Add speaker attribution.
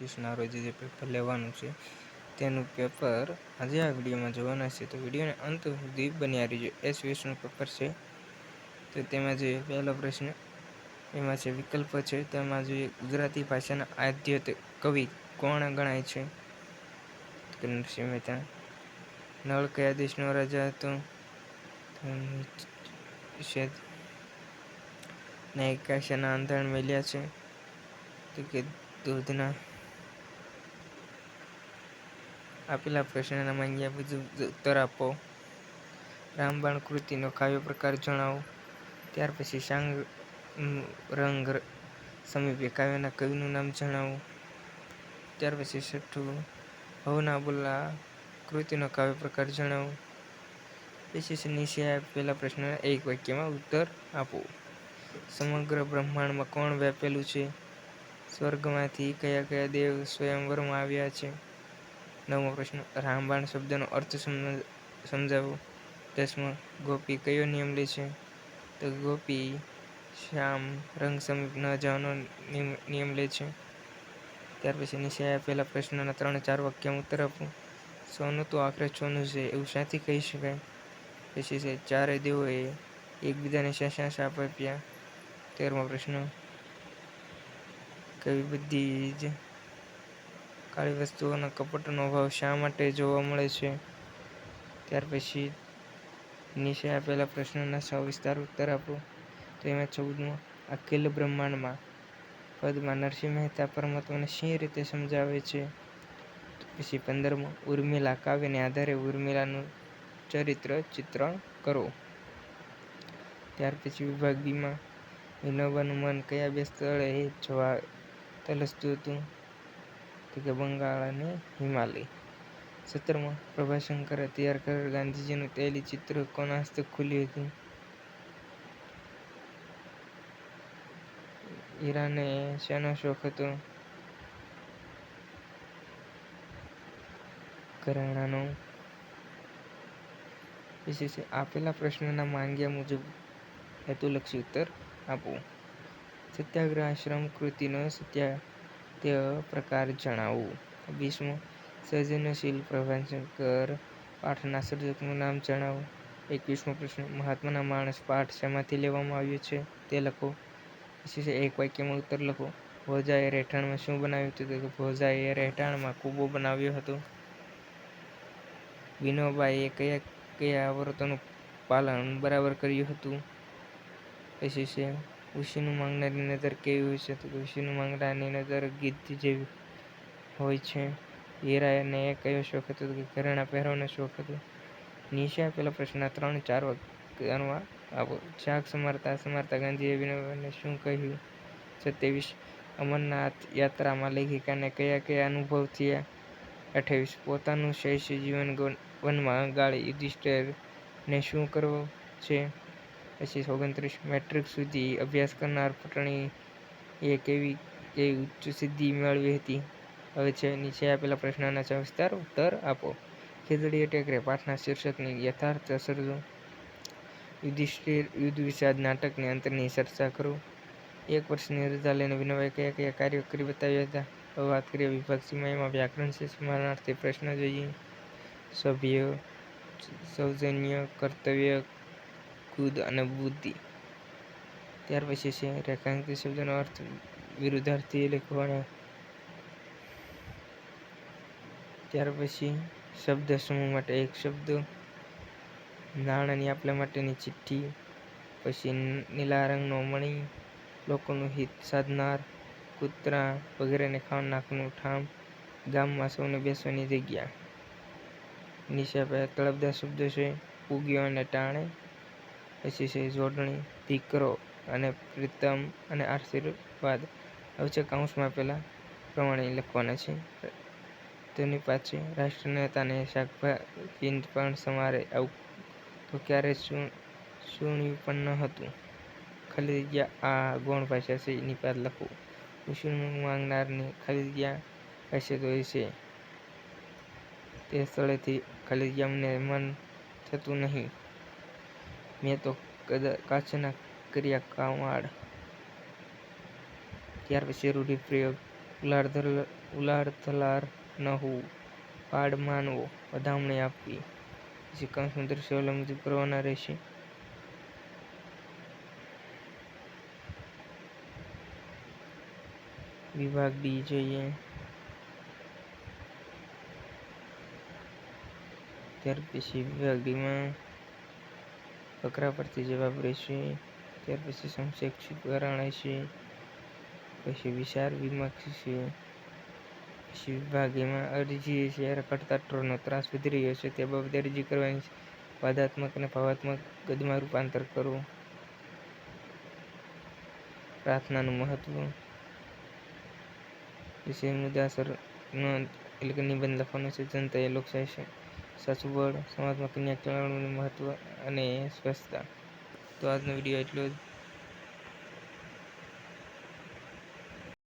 Speaker 1: પચીસના રોજ જે પેપર લેવાનું છે, તેનું પેપર આજે આ વિડીયોમાં જોવાના છે. તો વિડીયોને અંત સુધી બન્યા રહીજો. એસ વીસનું પેપર છે. તો તેમાં જે પહેલો પ્રશ્ન, એમાં છે વિકલ્પ છે, તેમાં જોઈએ ગુજરાતી ભાષાના આદ્ય કવિ કોણ ગણાય છે? નરસિંહ મહેતા નળ કયા દેશનો રાજા હતો છે ને એકાશીના આંધણ મેલ્યા છે, તો કે દૂધના આપેલા પ્રશ્નના માંગ્યા બધું ઉત્તર આપો. રામબાણ કૃતિનો કાવ્ય પ્રકાર જણાવો. ત્યાર પછી સાંગ રંગ, સમીપે કાવ્યના કવિનું નામ જણાવો. ત્યાર પછી છઠ્ઠું, હવના બોલા કૃતિનો કાવ્ય પ્રકાર જણાવો. પછી નીચે આપેલા પ્રશ્નના એક વાક્યમાં ઉત્તર આપો. સમગ્ર બ્રહ્માંડમાં કોણ વ્યાપેલું છે? સ્વર્ગમાંથી કયા કયા દેવ સ્વયંવરમાં આવ્યા છે? નવમો પ્રશ્ન. રામબાણ શબ્દનો અર્થ સમજાવો. દસમો, ગોપી કયો નિયમ લે છે? તો ગોપી શ્યામ રંગ સમીપ ન જવાનો નિયમ લે છે. ત્યાર પછી નીચે આપેલા પ્રશ્નના ત્રણ ચાર વાક્યમાં ઉત્તર આપો. સોનું તો આખરે સોનું છે, એવું શાથી કહી શકાય. પછી છે, ચારે દેવોએ એકબીજાને શા શા શાપ આપ્યા. તેરમો પ્રશ્ન. કવિ બધી જ કાળી વસ્તુઓના કપટનો અભાવ શા માટે જોવા મળે છે? ત્યાર પછી નીચે આપેલા પ્રશ્નોના સવિસ્તાર ઉત્તર આપો. તો એમાં ચૌદમો, અખિલ બ્રહ્માંડમાં પદમાં નરસિંહ મહેતા પરમાત્માને શી રીતે સમજાવે છે? પછી પંદરમો, ઉર્મિલા કાવ્યને આધારે ઉર્મિલાનું ચરિત્ર ચિત્રણ કરો. ત્યાર પછી વિભાગ બીમાં, વિનોબાનું મન કયા બે સ્થળે જોવા તલસતું હતું? તો કે બંગાળ અને હિમાલય. સત્તરમાં પ્રભાશંકરે તૈયાર કરેલ ગાંધીજીનું તૈલીચિત્ર કોના હસ્તે ખુલ્યું હતું? ઈરાને શેનો શોખ હતો? ઘરેણાંનો? પછી આપેલા પ્રશ્નના માંગ્યા મુજબ હેતુલક્ષી ઉત્તર આપો સત્યાગ્રહ આશ્રમ કૃતિનો સત્યાગ્રહ પ્રકાર જણાવો. વીસમો સર્જનશીલ પ્રભાશંકર પાઠના સર્જકનું નામ જણાવો. એકવીસમો પ્રશ્ન. મહાત્માના માણસ પાઠ શેમાંથી લેવામાં આવ્યો છે? તે લખો. પછી છે, એક વાક્યમાં ઉત્તર લખો. ભોજાએ રહેઠાણમાં શું બનાવ્યું હતું? તો ભોજાએ રહેઠાણમાં કૂબો બનાવ્યો હતો. વિનોબાએ કયા કયા વ્રતોનું પાલન બરાબર કર્યું હતું? પછી છે ઉશીનું માંગનારની નજર કેવી હોય છે? તો ઉશીનું માંગણાની નજર ગીધ જેવી હોય છે. હીરાને કયો શોખ હતો? કે ઘરેણા પહેરવાનો શોખ હતો. નિશા પેલા પ્રશ્નના ત્રણ ચાર વાક્યમાં આપો જાગ સમારતા સમારતા ગાંધીએ વિનોબાને શું કહ્યું? સત્યાવીસ. અમરનાથ યાત્રામાં લેખિકાને કયા કયા અનુભવ થયા? અઠ્યાવીસ. પોતાનું શૈષ્ય જીવન વનમાં ગાળી યુધિષ્ઠિરને શું કરવું છે? પછી ઓગણત્રીસ મેટ્રિક સુધી અભ્યાસ કરનાર પટણીએ કેવી કેવી ઉચ્ચ સિદ્ધિ મેળવી હતી? હવે છે, નીચે આપેલા પ્રશ્નના સવિસ્તાર ઉત્તર આપો. ખીજડીએ ટેકરે પાઠના શીર્ષકની યથાર્થ સર્જો યુધિષ્ઠિર યુદ્ધ વિષાદ નાટકની અંતરની ચર્ચા કરો. એક વર્ષની રજા લઈને વિનોભાઈ કયા કયા કાર્યો કરી બતાવ્યા હતા? હવે વાત કરીએ વિભાગ સીમાં એમાં વ્યાકરણ છે સમાનાર્થી પ્રશ્ન જોઈએ. સભ્ય, સૌજન્ય, કર્તવ્ય ખુદ અને બુદ્ધિ. ત્યાર પછી છે રેખાંકિત શબ્દનો અર્થ વિરુદ્ધાર્થી લખવાના. ત્યાર પછી શબ્દ સમૂહ માટે એક શબ્દ, નાણાંની આપલા માટેની ચિઠ્ઠી, પછી નીલા રંગનો મણી, લોકોનું હિત સાધનાર, કૂતરા વગેરેને ખાવાનું નાખવાનું ઠામ, ગામમાં સૌને બેસવાની જગ્યા. નીચે આપેલા તળપદા શબ્દો છે પૂગ્યો અને ટાણે. પછી છે જોડણી, દીકરો અને પ્રીતમ અને આશીર્વાદ. હવે છે કાઉન્સમાં પહેલાં પ્રમાણે લખવાના છે. તેની પાછે રાષ્ટ્રનેતાને શાકભાજી પણ સમારે આવું. તો ક્યારે સુણ્યું પણ ન હતું. ખાલી જગ્યા આ ગૌણ ભાષા છે, એની પાછ લખવું મુસ્લિમ માંગનારની ખાલી જગ્યા હશે તો એ છે તે સ્થળેથી ખાલી જગ્યા મને મન થતું નહીં. મેં તો કાચના કર્યા કાવાડ ત્યાર પછી રૂઢિ પ્રયોગ. ઉલાળ થલાર ન હોવું. પાડ માનવો. વધામણી આપવી. પછી કૌંસમાં દ્રશ્ય અવલંબિત કરવાના રહેશે. વિભાગ ડી જોઈએ. ત્યાર પછી વિભાગ ડીમાં ફકરા પરથી જવાબ રહેશે. ત્યાર પછી સંક્ષિપ્તકરણ હશે પછી વિચાર વિમર્શ છે. પછી વિભાગ એમાં અરજી છે. કડતાળનો ત્રાસ વધી રહ્યો છે, તે બાબતે અરજી કરવાની છે. વાદાત્મક અને ભાવાત્મક ગદમાં રૂપાંતર કરવું પ્રાર્થનાનું મહત્વ. વિશે મુદ્દાસર એટલે કે નિબંધ લખવાનો છે. જનતા એ લોકશાહી છે સાચું સમાજમાં કન્યા કેળવણીનું મહત્ત્વ અને સ્વચ્છતા. તો આજનો વીડિયો એટલો જ.